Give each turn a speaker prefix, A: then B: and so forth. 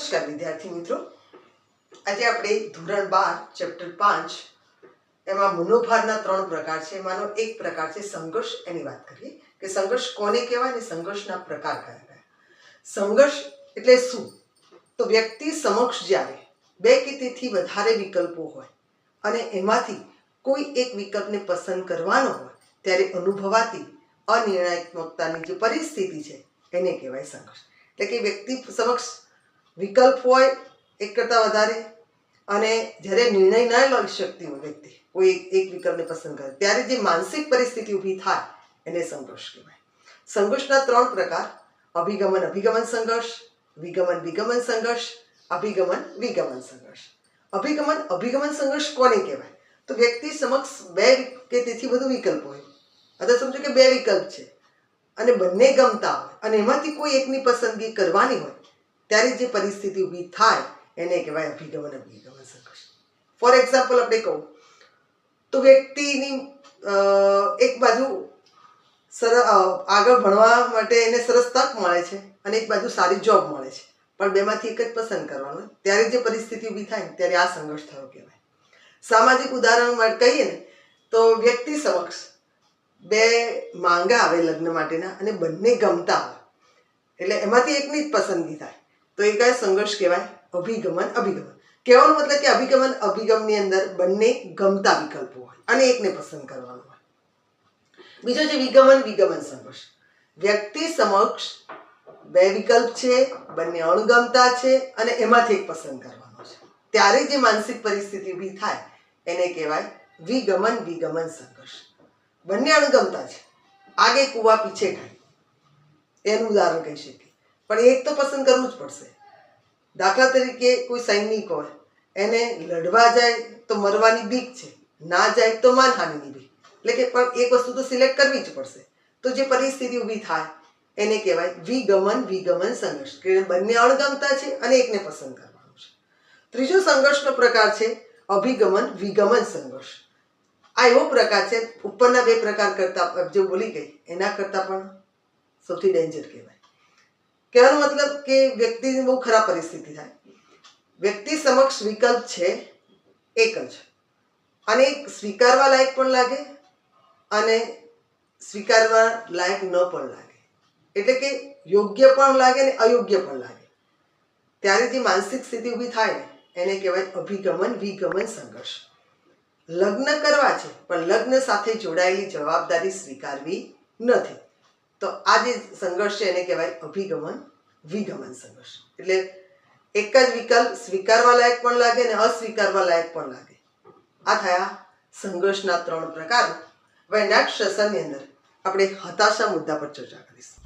A: નમસ્કાર, વિદ્યાર્થી મિત્રો. આજે આપણે ધોરણ બાર, ચેપ્ટર પાંચ, એમાં મનોભારના ત્રણ પ્રકાર છે. એમાંનો એક પ્રકાર છે સંઘર્ષ. એની વાત કરીએ કે સંઘર્ષ કોને કહેવાય અને સંઘર્ષના પ્રકાર કયા કયા? સંઘર્ષ એટલે શું? તો વ્યક્તિ સમક્ષ જ્યારે બે કે તેથી વધારે વિકલ્પો હોય અને એમાંથી કોઈ એક વિકલ્પને પસંદ કરવાનો હોય, ત્યારે અનુભવાતી અનિર્ણાયકતાની જે પરિસ્થિતિ છે, એને કહેવાય સંઘર્ષ. એટલે કે વ્યક્તિ સમક્ષ વિકલ્પ હોય, એક કરતાં વધારે. અને જ્યારે નિર્ણય ના લઈ શકતી હોય વ્યક્તિ, કોઈ એક- વિકલ્પને પસંદ કરે, ત્યારે જે માનસિક પરિસ્થિતિ ઊભી થાય, એને સંઘર્ષ કહેવાય. સંઘર્ષના ત્રણ પ્રકાર, અભિગમન અભિગમન સંઘર્ષ, વિગમન વિગમન સંઘર્ષ, અભિગમન, વિગમન સંઘર્ષ. અભિગમન અભિગમન સંઘર્ષ કોને કહેવાય? તો વ્યક્તિ સમક્ષ બે કે તેથી વધુ વિકલ્પ હોય. અથવા સમજો કે બે વિકલ્પ છે. અને બંને ગમતા હોય. અને એમાંથી કોઈ એકની પસંદગી કરવાની હોય ત્યારે જે પરિસ્થિતિ ઊભી થાય, એને કહેવાય અભિગમન અભિગમન સંઘર્ષ. ફોર એક્ઝામ્પલ આપણે કહું, તો વ્યક્તિની એક બાજુ સર આગળ ભણવા માટે એને સરસ તક મળે છે અને એક બાજુ સારી જોબ મળે છે. પણ બેમાંથી એક જ પસંદ કરવાનું. ત્યારે જે પરિસ્થિતિ ઊભી થાય ત્યારે આ સંઘર્ષ થયો કહેવાય. સામાજિક ઉદાહરણ માટે કહીએ ને, તો વ્યક્તિ સમક્ષ બે માંગા આવે લગ્ન માટેના અને બંને ગમતા આવે. એટલે એમાંથી એકની જ પસંદગી થાય. તો એ કયા સંઘર્ષ કહેવાય? અભિગમન અભિગમન. કહેવાનો મતલબ કે અભિગમન, અભિગમની અંદર બંને ગમતા વિકલ્પો હોય અને એકને પસંદ કરવાનું હોય. બીજો છે વિગમન વિગમન સંઘર્ષ. વ્યક્તિ સમક્ષ બે વિકલ્પ છે, બંને અણગમતા છે અને એમાંથી એક પસંદ કરવાનો છે. ત્યારે જે માનસિક પરિસ્થિતિ ઊભી થાય, એને કહેવાય વિગમન વિગમન સંઘર્ષ. બંને અણગમતા છે. આગે કુવા પીછે ખાય એનું ઉદાહરણ કહી શકીએ. પણ એક તો પસંદ કરવું જ પડશે. દાખલા તરીકે કોઈ સૈનિક હોય, એને લડવા જાય તો મરવાની બીક છે, ના જાય તો માનહાનિની બીક. એટલે કે પણ એક વસ્તુ તો સિલેક્ટ કરવી જ પડશે. તો જે પરિસ્થિતિ ઊભી થાય, એને કહેવાય વિગમન વિગમન સંઘર્ષ. કે બંને અણગમતા છે અને એકને પસંદ કરવાનું છે. ત્રીજો સંઘર્ષનો પ્રકાર છે અભિગમન, વિગમન સંઘર્ષ. આ એવો પ્રકાર છે, ઉપરના બે પ્રકાર કરતા, જે બોલી ગઈ, એના કરતાં પણ સૌથી ડેન્જર કહેવાય. કહેવાનો મતલબ કે વ્યક્તિની બહુ ખરાબ પરિસ્થિતિ થાય. વ્યક્તિ સમક્ષ વિકલ્પ છે એક જ. અને સ્વીકારવા લાયક પણ લાગે અને સ્વીકારવા લાયક ન પણ લાગે. એટલે કે યોગ્ય પણ લાગે ને અયોગ્ય પણ લાગે. ત્યારે જે માનસિક સ્થિતિ ઊભી થાય એને કહેવાય અભિગમન, વિગમન સંઘર્ષ. લગ્ન કરવા છે, પણ લગ્ન સાથે જોડાયેલી જવાબદારી સ્વીકારવી નથી. તો આ જે સંઘર્ષ છે એને કહેવાય અભિગમન, વિગમન સંઘર્ષ. એટલે એક જ વિકલ્પ સ્વીકારવા લાયક પણ લાગે ને અસ્વીકારવા લાયક પણ લાગે. આ થયા સંઘર્ષના ત્રણ પ્રકાર. હવે નેક્સ્ટ સેશનની અંદર આપણે હતાશા મુદ્દા પર ચર્ચા કરીશું.